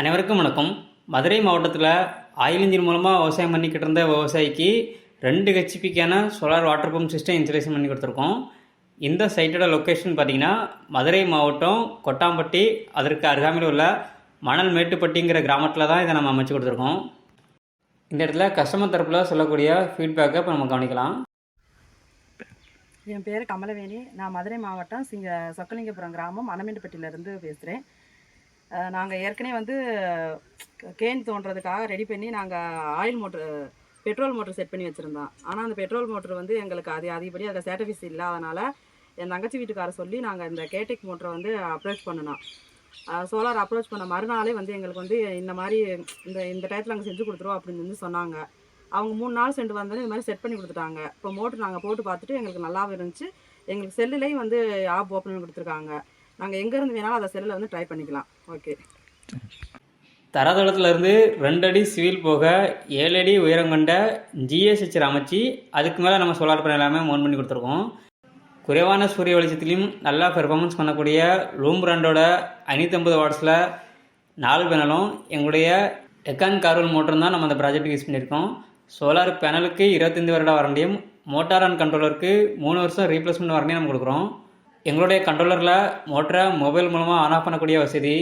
அனைவருக்கும் வணக்கம். மதுரை மாவட்டத்தில் ஆயில் இன்ஜின் மூலமாக விவசாயம் பண்ணிக்கிட்டு இருந்த விவசாயிக்கு ரெண்டு ஹெச்பிக்கான solar water pump system installation பண்ணி கொடுத்துருக்கோம். இந்த சைட்டோட லொக்கேஷன் பார்த்தீங்கன்னா மதுரை மாவட்டம் கொட்டாம்பட்டி அதற்கு அருகாமையில் உள்ள மணல் மேட்டுப்பட்டிங்கிற கிராமத்தில் தான் இதை நம்ம அமைச்சு கொடுத்துருக்கோம். இந்த இடத்துல கஸ்டமர் தரப்பில் சொல்லக்கூடிய ஃபீட்பேக்கை இப்போ நம்ம கவனிக்கலாம். என் பேர் கமலவேணி. நான் மதுரை மாவட்டம் சிங்க சொக்கலிங்கபுரம் கிராமம் மணமேட்டுப்பட்டியிலேருந்து பேசுகிறேன் நாங்கள் ஏற்கனவே வந்து கேன் தோன்றதுக்காக ரெடி பண்ணி நாங்கள் oil motor petrol motor set பண்ணி வச்சுருந்தோம். ஆனால் அந்த பெட்ரோல் மோட்ரு வந்து எங்களுக்கு அது அதிகப்படி அதில் சேட்டஃபிஸ் இல்லாதனால என் தங்கச்சி வீட்டுக்கார சொல்லி நாங்கள் இந்த கேடெக் மோட்டரை வந்து அப்ரோச் பண்ணினோம். சோலார் அப்ரோச் பண்ண மறுநாளே வந்து எங்களுக்கு வந்து இந்த மாதிரி இந்த இந்த டயத்தில் நாங்கள் செஞ்சு கொடுத்துருவோம் அப்படின்னு வந்து சொன்னாங்க. அவங்க மூணு நாள் சென்று வந்தோடனே இந்த மாதிரி செட் பண்ணி கொடுத்துட்டாங்க. இப்போ மோட்ரு நாங்கள் போட்டு பார்த்துட்டு எங்களுக்கு நல்லாவே இருந்துச்சு. எங்களுக்கு செல்லுலேயும் வந்து ஆப் ஓப்பன் பண்ணி கொடுத்துருக்காங்க. நாங்கள் எங்கேருந்து வேணாலும் அதை செல்லில் வந்து ட்ரை பண்ணிக்கலாம். ஓகே தரதளத்துலேருந்து ரெண்டு அடி சிவில் போக ஏழு அடி உயரம் கொண்ட ஜிஎஸ்ஹெச்சர் அமைச்சு அதுக்கு மேலே நம்ம சோலார் பேனல் எல்லாமே மோன் பண்ணி கொடுத்துருக்கோம். குறைவான சூரிய வெளிச்சத்திலையும் நல்லா பெர்ஃபார்மன்ஸ் பண்ணக்கூடிய லூம் பிராண்டோட ஐநூற்றம்பது வாட்ஸில் நாலு பேனலும் எங்களுடைய டெக்கான் கார்வல் மோட்டரும் தான் நம்ம அந்த ப்ராஜெக்ட்டுக்கு யூஸ் பண்ணியிருக்கோம். சோலார் பேனலுக்கு இருபத்தஞ்சி வருட வாரண்டியும் மோட்டார் அண்ட் கண்ட்ரோலருக்கு மூணு வருஷம் ரீப்ளேஸ்மெண்ட் வாரண்டியும் நம்ம கொடுக்குறோம். எங்களுடைய கண்ட்ரோலரில் மோட்டரை மொபைல் மூலமாக ஆன் ஆஃப் பண்ணக்கூடிய வசதி.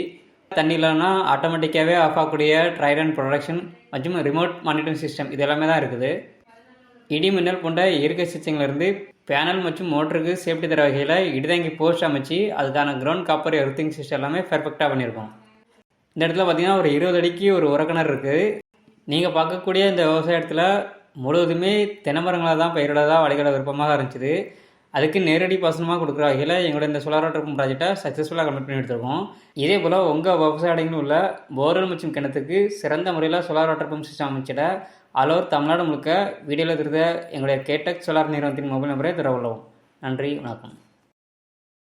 தண்ணி இல்லைன்னா ஆட்டோமேட்டிக்காகவே ஆஃப் ஆகக்கூடிய ட்ரைடன் ப்ரொடக்ஷன் மற்றும் ரிமோட் மானிட்டரிங் சிஸ்டம் இது எல்லாமே தான் இருக்குது. இடி மின்னல் போன்ற இயற்கை சிஸ்டங்கள்லேருந்து பேனல் மற்றும் மோட்டருக்கு சேஃப்டி தர வகையில் இடிதாங்கி போஸ்ட் அமைச்சு அதுக்கான கிரவுண்ட் காப்பர் எர்த்திங் சிஸ்டம் எல்லாமே பெர்ஃபெக்டாக பண்ணியிருக்கோம் இந்த இடத்துல பார்த்தீங்கன்னா ஒரு இருபது அடிக்கு ஒரு உரக்கிணறு இருக்குது நீங்கள் பார்க்கக்கூடிய இந்த விவசாய இடத்துல முழுவதுமே தென்னமரங்களாக தான் பயிரிடதாக வழிகட விருப்பமாக இருந்துச்சு. அதுக்கு நேரடி பாசனமாக கொடுக்குற வகையில் எங்களோட இந்த சோலார் வாட்டர் ப்ராஜெக்டை சக்ஸஸ்ஃபுல்லாக கம்ப்ளீட் பண்ணி எடுத்திருக்கோம். இதே போல் உங்கள் விவசாய உள்ள போர்வெல் மற்றும் கிணத்துக்கு சிறந்த முறையில் சோலார் வாட்டர் பம்ப் சிஸ்டம் அமைச்சிட ஆல் ஓவர் தமிழ்நாடு முழுக்க வீடியோவில் இருக்கிற எங்களுடைய கேடெக் சோலார் நிறுவனத்தின் மொபைல் நம்பரை தர நன்றி வணக்கம்.